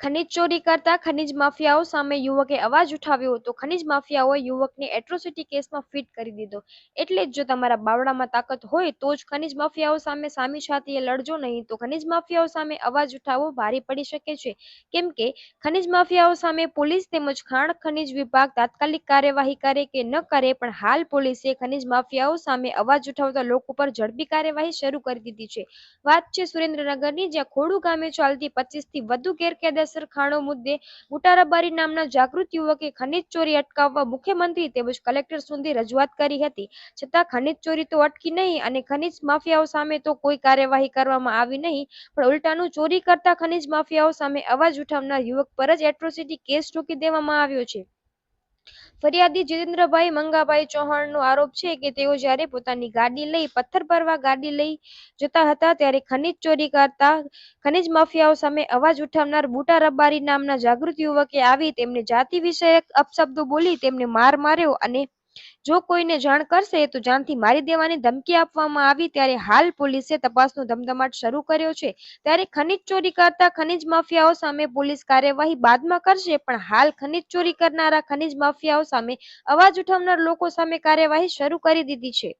ખનીજ ચોરી કરતા ખનીજ માફિયાઓ સામે યુવકે અવાજ ઉઠાવ્યો હતો. ખનીજ માફિયાઓએ યુવકને એટ્રોસિટી કેસમાં ફિટ કરી દીધો. એટલે જ જો તમારા બાવડામાં તાકાત હોય તો જ ખનીજ માફિયાઓ સામે સામી છાતીએ લડજો નહીં. તો ખનીજ માફિયાઓ સામે અવાજ ઉઠાવવો ભારે પડી શકે છે. કેમ કે ખનીજ માફિયાઓ સામે પોલીસ તેમજ ખાણ ખનીજ વિભાગ તાત્કાલિક કાર્યવાહી કરે કે ન કરે, પણ હાલ પોલીસે ખનીજ માફિયાઓ સામે અવાજ ઉઠાવતા લોકો પર ઝડપી કાર્યવાહી શરૂ કરી દીધી છે. વાત છે સુરેન્દ્રનગરની, જ્યાં ખોડુ ગામે ચાલતી પચીસથી વધુ ગેરકાયદેસર ખાણો મુદ્દે બુટારબારી નામના જાગૃત યુવકે ખનીજ ચોરી અટકાવવા મુખ્યમંત્રી તેમજ કલેક્ટર સુધી રજૂઆત કરી હતી. છતાં ખનીજ ચોરી તો અટકી નહીં અને ખનીજ માફિયાઓ સામે તો કોઈ કાર્યવાહી કરવામાં આવી નહીં. પણ ઉલટાનું ચોરી કરતા ખનીજ માફિયાઓ સામે અવાજ ઉઠાવનાર યુવક પર જ એટ્રોસિટી કેસ ઠોકી દેવામાં આવ્યો છે. ફરિયાદી જીતેન્દ્રભાઈ મંગાભાઈ ચૌહાણનો આરોપ છે કે તેઓ જ્યારે પોતાની ગાડી લઈ પથ્થર ભરવા ગાડી લઈ જતા હતા ત્યારે ખનીજ ચોરી કરતા ખનીજ માફિયાઓ સામે અવાજ ઉઠાવનાર બુટા રબારી નામના જાગૃત યુવકે આવી તેમને જાતિ વિષયક અપશબ્દો બોલી તેમને માર માર્યો અને જો કોઈને જાણ કરશે તો જાનથી મારી દેવાની ધમકી આપવામાં આવી ત્યારે હાલ પોલીસે તપાસનો ધમધમાટ શરૂ કર્યો છે. ત્યારે ખનીજ ચોરી કરતા ખનીજ માફિયાઓ સામે પોલીસ કાર્યવાહી બાદમાં કરશે, પણ હાલ ખનીજ ચોરી કરનારા ખનીજ માફિયાઓ સામે અવાજ ઉઠાવનાર લોકો સામે કાર્યવાહી શરૂ કરી દીધી છે.